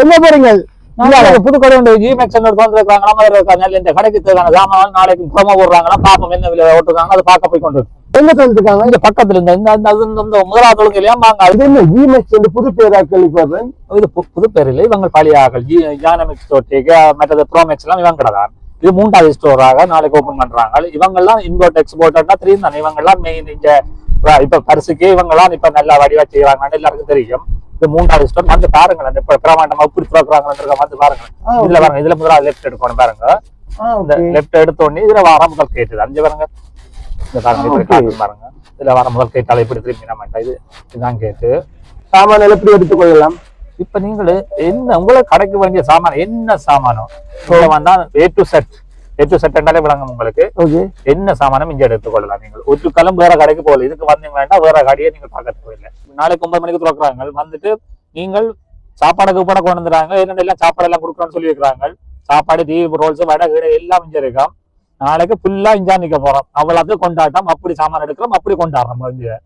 என்ன போறீங்க? கடை உண்டு. ஜிமேக்ஸ் வந்துருக்காங்க நம்ம இருக்கா. நல்ல இந்த கடைக்கு தேவையான சாமான் நாளைக்கு ப்ரோமோ போடுறாங்கன்னா பாப்போம் என்ன விலை ஓட்டுறாங்க. அதை பார்க்க போய் கொண்டு எங்க தந்துருக்காங்க இங்க பக்கத்துல இந்த இந்த இந்த- இந்த- இந்த முதலாவது ஒழுங்கு இல்லையா? வாங்க. இது என்ன? ஜிமெக்ஸ் என்று புது பேரா கேள்விப்படுறேன். இது புது பேர் இல்லை. இவங்க பழையாக்கள். ஜி ஜானமிக் ஸ்டோர்டேக் மற்றது ப்ரோமேக்ஸ் எல்லாம் இவங்க கடை தான் இது மூன்றாவது ஸ்டோராக நாளைக்கு ஓபன் பண்றாங்க. இவங்க எல்லாம் இம்போர்ட் எக்ஸ்போர்ட்னா தெரியும் தானே. இவங்க எல்லாம் மெயின் இங்க இப்ப பரிசுக்கு இவங்க எல்லாம் இப்ப நல்லா வடிவா செய்யறாங்கன்னு எல்லாருக்கும் தெரியும். இது மூன்றாவது ஸ்டோர் வந்து பாருங்களேன். இப்ப பிரமாண்டமா எப்படி திறக்கிறாங்க வந்து பாருங்க இதுல பாருங்க இதுல முதல்ல லெஃப்ட் எடுக்கணும் பாருங்க. இந்த லெஃப்ட் எடுத்த உடனே இதுல வர முதல் கேட்டு அஞ்சு பாருங்க. இந்த பாருங்க இப்படி பாருங்க. இதுல வர முதல் கேட்டால இப்படி திரும்பி நம்ம இது இதுதான் கேட்டு சாமான எப்படி எடுத்துக்கொள்ளலாம் இப்ப நீங்கள் என்ன உங்களுக்கு கடைக்கு வேண்டிய சாமான் என்ன சாமானோ? உள்ள வந்தா A to Z A to Z என்றாலே விளங்கும் உங்களுக்கு. என்ன சாமானம் இங்க எடுத்துக்கொள்ளலாம் நீங்கள். ஒரு கிளம்பு வேற கடைக்கு போகல. இதுக்கு வந்தீங்கன்னா வேற கடையை நீங்கள் பார்க்க போயில்லை நாளைக்கு ஒன்பது மணிக்கு திறக்கிறாங்க. வந்துட்டு நீங்கள் சாப்பாடுக்கு கூட கொண்டு வந்துடுறாங்க. என்னென்ன எல்லாம் சாப்பாடு எல்லாம் கொடுக்குறோம்னு சொல்லி இருக்கிறாங்க. சாப்பாடு டீ ரோல்ஸ் வடை கீடை எல்லாம் இங்க இருக்கும். நாளைக்கு ஃபுல்லா இஞ்சா நிக்க போறோம். அவ்வளவு கொண்டாட்டம். அப்படி சாமான் எடுக்கிறோம். அப்படி கொண்டாடுறோம். இங்க